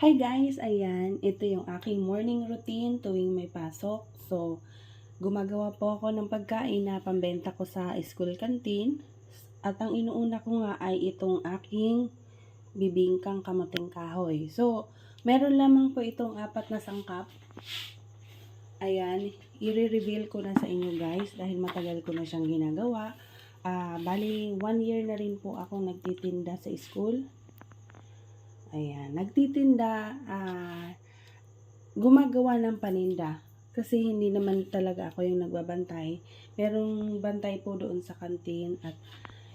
Hi guys, ayan, ito yung aking morning routine tuwing may pasok. So, gumagawa po ako ng pagkain na pambenta ko sa school canteen. At ang inuuna ko nga ay itong aking bibingkang kamuting kahoy. So, meron lamang po itong apat na sangkap. Ayan, i-reveal ko na sa inyo guys dahil matagal ko na siyang ginagawa. Ah, bali, one year na rin po ako nagtitinda sa school. Ayan, nagtitinda, ah, gumagawa ng paninda. Kasi hindi naman talaga ako yung nagbabantay. Merong bantay po doon sa kantin at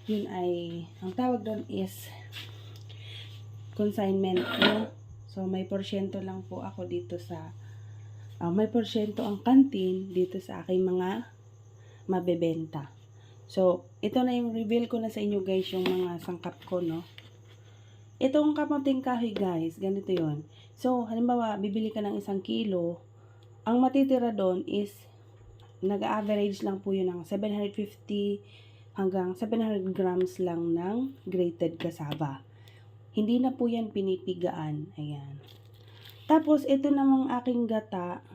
yun ay, ang tawag doon is consignment no? So, may porsyento lang po ako dito sa, ah, may porsyento ang kantin dito sa aking mga mabebenta. So, ito na yung reveal ko na sa inyo guys, yung mga sangkap ko, no? Itong kamuting kahoy guys, ganito yon. So, halimbawa, bibili ka ng isang kilo, ang matitira doon is, nag-average lang po yun ng 750 hanggang 700 grams lang ng grated cassava. Hindi na po yan pinipigaan. Ayan. Tapos, ito namang aking gata.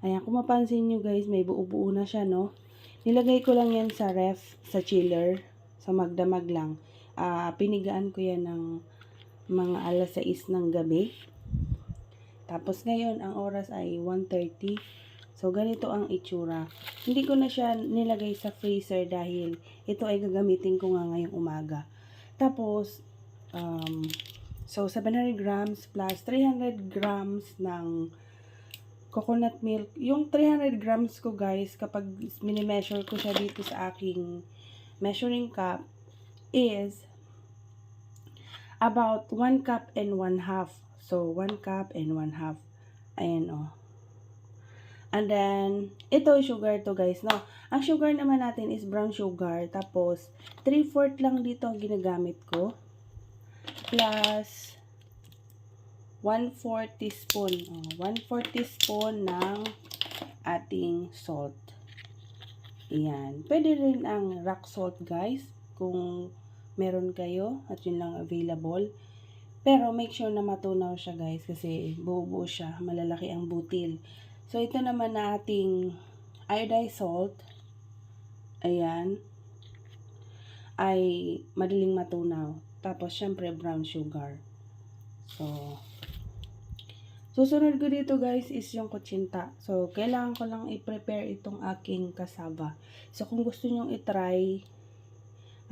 Ayan, kung mapansin nyo guys, may buo-buo na siya, no? Nilagay ko lang yan sa ref, sa chiller, sa magdamag lang. Ah, pinigaan ko yan ng mga alas 6 ng gabi. Tapos ngayon, ang oras ay 1.30. So, ganito ang itsura. Hindi ko na siya nilagay sa freezer dahil ito ay gagamitin ko nga ngayong umaga. Tapos, um, so 700 grams plus 300 grams ng coconut milk. Yung 300 grams ko guys, kapag mini-measure ko siya dito sa aking measuring cup, is about 1 cup and 1 half. So, 1 cup and 1 half. Ayan. Oh. And then, ito sugar to guys, no? Ang sugar naman natin is brown sugar. Tapos, 3-4 lang dito ang ginagamit ko. Plus, 1-4 teaspoon. Oh, 1-4 teaspoon ng ating salt. Ayan. Pwede rin ang rock salt guys. Kung meron kayo at yun lang available. Pero make sure na matunaw siya guys kasi buo-buo siya. Malalaki ang butil. So, ito naman na ating iodized salt. Ayan. Ay madaling matunaw. Tapos, syempre, brown sugar. So, susunod ko dito guys is yung kutsinta. So, kailangan ko lang i-prepare itong aking kasaba. So, kung gusto nyong i-try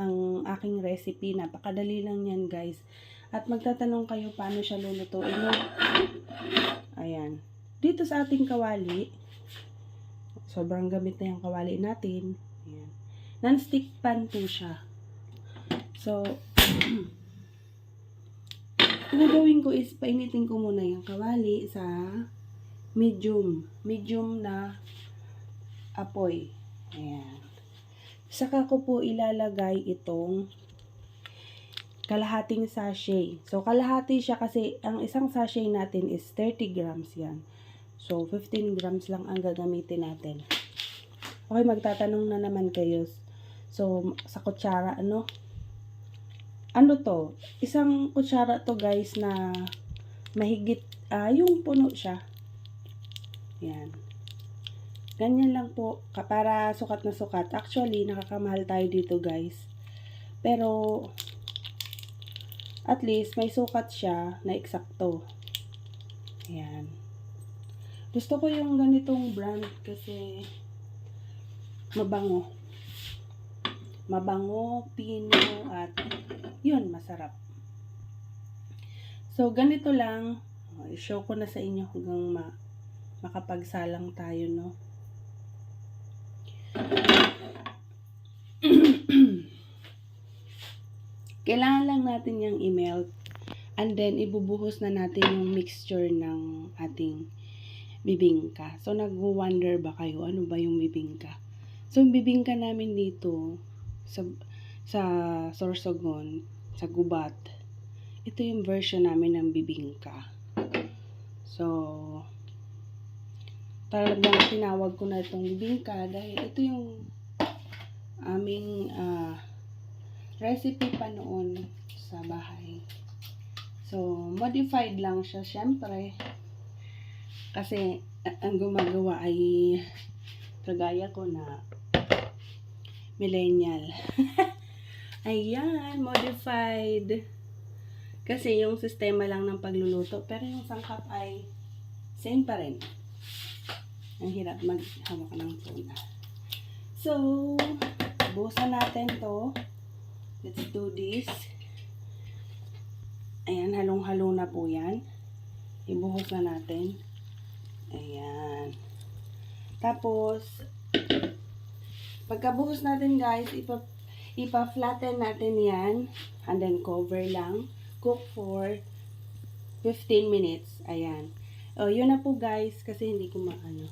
ang aking recipe, napakadali lang yan guys. At magtatanong kayo paano siya lulutuin. Ayan dito sa ating kawali, sobrang gamit na yung kawali natin. Ayan. Non-stick pan po siya. So, ang gagawin ko is painitin ko muna yung kawali sa medium. Medium na apoy. Ayan. Saka ko po ilalagay itong kalahating sachet. So, kalahati siya kasi ang isang sachet natin is 30 grams yan. So, 15 grams lang ang gagamitin natin. Okay, magtatanong na naman kayo. So, sa kutsara, ano? Ano to? Isang kutsara to guys na mahigit, ah, uh, yung puno siya. Yan. Ganyan lang po, para sukat na sukat. Actually, nakakamahal tayo dito guys. Pero, at least, may sukat siya na eksakto. Yan. Gusto ko yung ganitong brand kasi mabango. Mabango, pino, at yun, masarap. So, ganito lang. I-show ko na sa inyo hanggang ma makapagsalang tayo, no? Kailangan lang natin yung email and then ibubuhos na natin yung mixture ng ating bibingka. So, nag-wonder ba kayo, ano ba yung bibingka? So, yung bibingka namin dito, sa, sa Sorsogon, sa Gubat, ito yung version namin ng bibingka. So, talagang tinawag ko na itong bibingka dahil ito yung aming uh, recipe pa noon sa bahay. So, modified lang siya, syempre. Kasi, ang gumagawa ay kagaya ko na millennial. Ayan, modified. Kasi yung sistema lang ng pagluluto, pero yung sangkap ay same pa rin. Ang hirap maghawak ng tuna. So, buhusan natin to. Let's do this. Ayan, halong-halo na po yan. Ibuhos na natin. Ayan. Tapos, pagkabuhos natin guys, ipa, ipa-flatten natin yan. And then cover lang. Cook for 15 minutes. Ayan. O, yun na po guys, kasi hindi ko maano.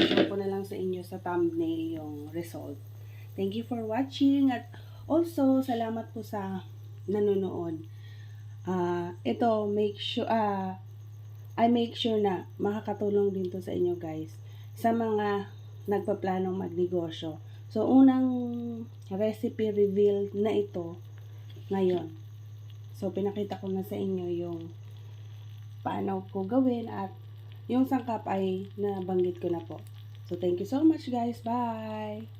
Show ko na lang sa inyo sa thumbnail yung result. Thank you for watching at also salamat po sa nanonood. Ah, ito make sure ah I make sure na makakatulong din to sa inyo guys sa mga nagpaplanong magnegosyo. So unang recipe reveal na ito ngayon. So pinakita ko na sa inyo yung paano ko gawin at yung sangkap ay nabanggit ko na po. So thank you so much guys. Bye.